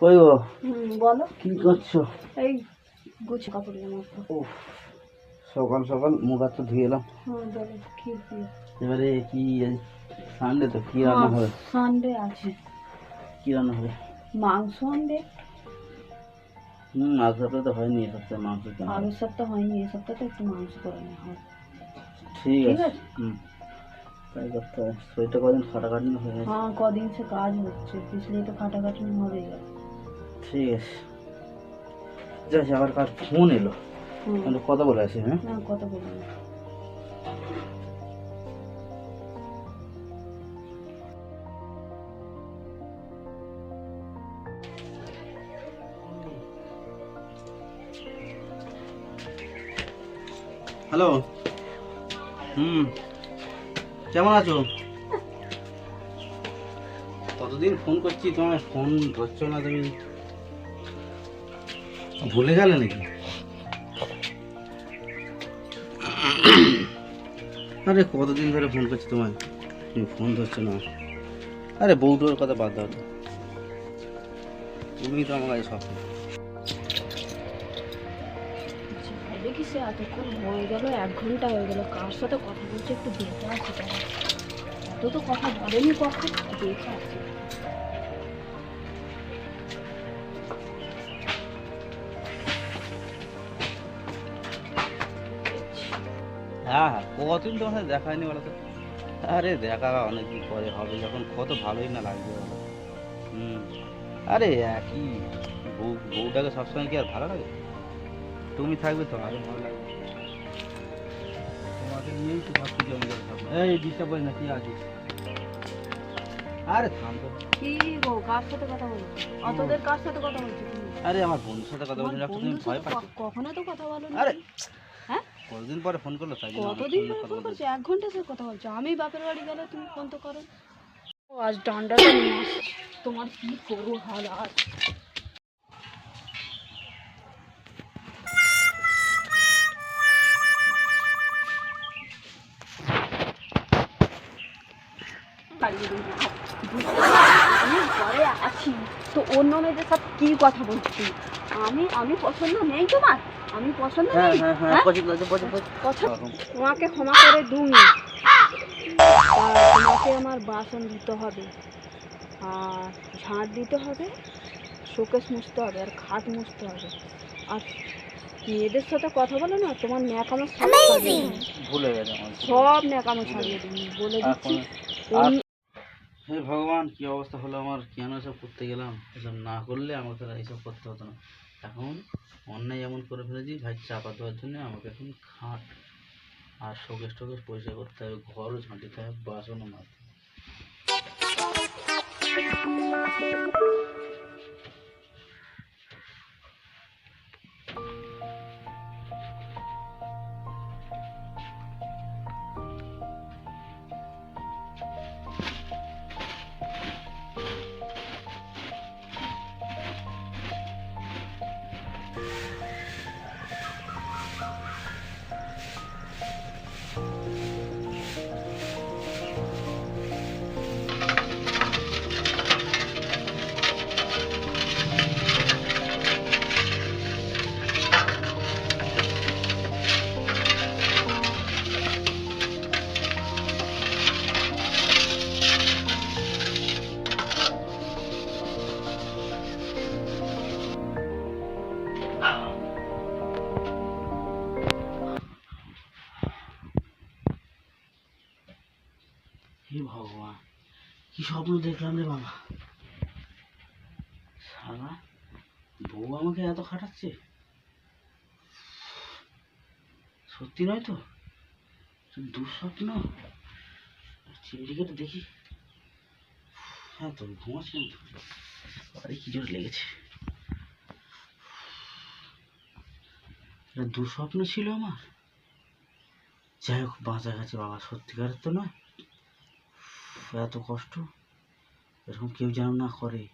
কই গো? বলো। কি করছ? এই গুছ কাপড় ও সকাল সকাল মুখ হাত তো ধুয়ে এলাম। হ্যাঁ এবারে কি সানডে তো কি রান্না হবে? সানডে আছে। কি রান্না হবে? মাংস আনবে হুম আজ সপ্তাহে তো হয়নি এ সপ্তাহে মাংস আগের সপ্তাহ হয়নি। এই সপ্তাহে তো একটু মাংস করে নেওয়া হবে। ঠিক আছে। হুম। তাই করতে হবে। শরীরটা কদিন খাটাখাটি হয়ে গেছে? হ্যাঁ কদিন সে কাজ হচ্ছে পিছলে তো খাটাখাটি হবেই। আর। ঠিক। আছে যাই আবার কার ফোন এলো। আমি কথা বলে আসি হ্যাঁ? কথা বলব না। হ্যালো। হুম। কেমন আছো? কতদিন ফোন করছি? তোমার ফোন ধরছো না তুমি? ভুলে গেলে নাকি? আরে কতদিন ধরে ফোন করছি তোমায়? তুমি ফোন ধরছো না। আরে বউটোর কথা বাদ দাও তো। তুমি তো আমার কাছে সব দেখি সে এতক্ষণ হয়ে গেল, এক ঘণ্টা হয়ে গেল। কার সাথে কথা বলছে একটু দেখে আসি এত তো কথা বলেনি কখন? দেখে আসি। হ্যাঁ হ্যাঁ কতদিন তোমার সাথে দেখা হয়নি বলো তো আরে দেখা অনেকদিন পরে হবে যখন কত ভালোই না লাগবে বলো হুম আরে একই বউ বউটাকে সবসময় কি আর ভালো লাগে? তুমি থাকবে তো আরও ভালো লাগবে। তোমাকে নিয়েই তো সব কিছু আমি এই ডিস্টার্ব করি না কি আছিস আরে থাম তো। কি গো কার সাথে কথা বলছো? অতদের কার সাথে কথা বলছো আরে আমার বন্ধুর সাথে কথা বলছি তুমি ভয় পাচ্ছ। কখনো তো কথা বলো আরে কতদিন পরে ফোন করল? তাই জন্য কতদিন ধরে কথা ফোন করছ? এক ঘণ্টা সে কথা বলছো। আমি বাপের বাড়ি গেলে তুমি ফোন তো করো। ও আজ আসছি। তোমার কি করব হাল আজ। আমি ঘরে আছি তো অন্য মেয়েদের সাথে কি কথা বলছি? আমি আমি পছন্দ নেই তোমার? আমি পছন্দ হ্যাঁ নেই হ্যাঁ হ্যাঁ? পছন্দ পছন্দ তোমাকে ক্ষমা করে তোমাকে আমার বাসন দিতে হবে আর ঝাঁট দিতে হবে শোকেস মুছতে হবে আর খাট মুছতে হবে। আর মেয়েদের সাথে কথা বলো না তোমার ন্যাকামো। ভুলে গেছে সব। ন্যাকামো ছাড়িয়ে দিবি বলে দিচ্ছি। হে ভগবান কি অবস্থা হলো আমার? কেন এসব করতে গেলাম? এসব না করলে আমাকে তারা এইসব করতে হতো না। এখন অন্যায় এমন করে ফেলেছি, ভাই চাপা দেওয়ার জন্য আমাকে এখন খাট আর শোকেশ টোকেশ পরিষ্কার করতে হবে ঘরও ঝাঁটিতে হবে, বাসনও মাজতে ভগবান। কি স্বপ্ন দেখলাম রে বাবা। সারা বউ আমাকে এত খাটাচ্ছে? সত্যি নয় তো? দুঃস্বপ্ন? চিমটিকে দেখি। হ্যাঁ তো ঘুমাচ্ছিলাম তো। আরে কি জোর লেগেছে? এটা দুঃস্বপ্ন ছিল আমার? যাই হোক, বাঁচা গেছে বাবা, সত্যিকারের তো নয়। এত কষ্ট? এরকম কেউ যেন না করে।